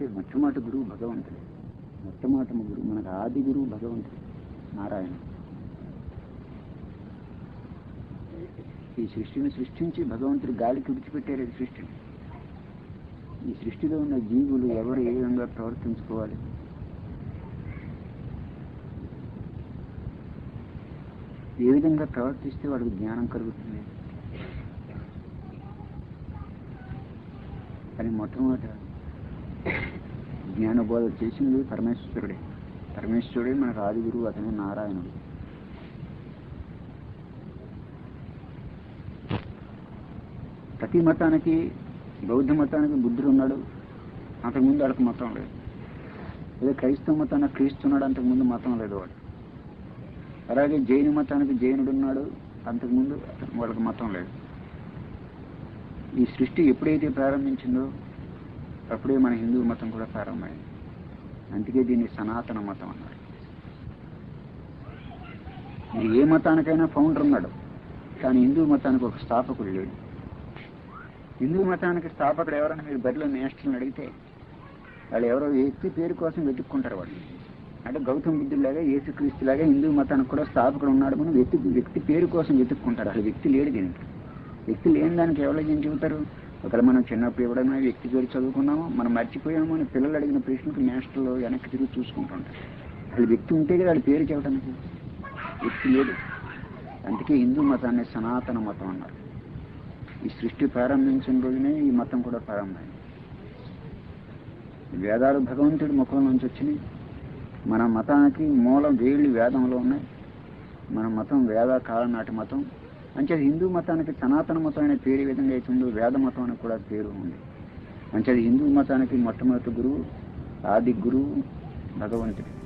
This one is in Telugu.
అంటే మొట్టమొదటి గురువు భగవంతుడే. మొట్టమొదటి గురువు మనకు ఆది గురువు భగవంతుడు నారాయణ. ఈ సృష్టిని సృష్టించి భగవంతుడు గాలికి విడిచిపెట్టారు ఈ సృష్టిని. ఈ సృష్టిలో ఉన్న జీవులు ఎవరు ఏ విధంగా ప్రవర్తించుకోవాలి? ఏ విధంగా ప్రవర్తిస్తే వాడికి జ్ఞానం కలుగుతుంది? అని మొట్టమొదట జ్ఞానబోధ చేసింది పరమేశ్వరుడే. పరమేశ్వరుడే మనకు ఆది గురువు అతనే నారాయణుడు. ప్రతి మతానికి బౌద్ధ మతానికి బుద్ధుడు ఉన్నాడు. అంతకుముందు వాళ్ళకి మతం లేదు. లేదా క్రైస్తవ మతానికి క్రీస్తు ఉన్నాడు అంతకుముందు మతం లేదు వాడు. అలాగే జైన మతానికి జైనుడు ఉన్నాడు అంతకుముందు వాళ్ళకి మతం లేదు. ఈ సృష్టి ఎప్పుడైతే ప్రారంభించిందో అప్పుడే మన హిందూ మతం కూడా ప్రారంభమైంది. అందుకే దీన్ని సనాతన మతం అన్నారు. మీరు ఏ మతానికైనా ఫౌండర్ ఉన్నాడు. కానీ హిందూ మతానికి ఒక స్థాపకుడు లేడు. హిందూ మతానికి స్థాపకుడు ఎవరైనా మీరు బరిలో నేస్టల్ని అడిగితే వాళ్ళు ఎవరో వ్యక్తి పేరు కోసం వెతుక్కుంటారు వాళ్ళు. అంటే గౌతమ బుద్ధులాగా యేసుక్రీస్తులాగా హిందూ మతానికి కూడా స్థాపకుడు ఉన్నాడు మనం వ్యక్తి వ్యక్తి పేరు కోసం వెతుక్కుంటారు. అసలు వ్యక్తి లేడు దీనికి. వ్యక్తి లేని దానికి ఎవరో ఏం చెబుతారు? ఒకవేళ మనం చిన్నప్పుడు ఎవడైనా వ్యక్తి జోడి చదువుకున్నాము మనం మర్చిపోయాము అని పిల్లలు అడిగిన ప్రశ్నకు నేస్టల్లో వెనక్కి తిరిగి చూసుకుంటుంటారు. అది వ్యక్తి ఉంటే కదా వాళ్ళ పేరు చెప్పడానికి వ్యక్తి లేదు. అందుకే హిందూ మతాన్ని సనాతన మతం అన్నారు. ఈ సృష్టి ప్రారంభించిన రోజునే ఈ మతం కూడా ప్రారంభమైంది. వేదాలు భగవంతుడి ముఖం నుంచి వచ్చినాయి. మన మతానికి మూలం వేళ్ళు వేదంలో ఉన్నాయి. మన మతం వేద కాలం నాటి మతం. అంటే హిందూ మతానికి సనాతన మతం అనే పేరు విధంగా అవుతుందో వేద మతం అని కూడా పేరు ఉంది. అంటే హిందూ మతానికి మొట్టమొదటి గురువు ఆది గురువు భగవంతుడు.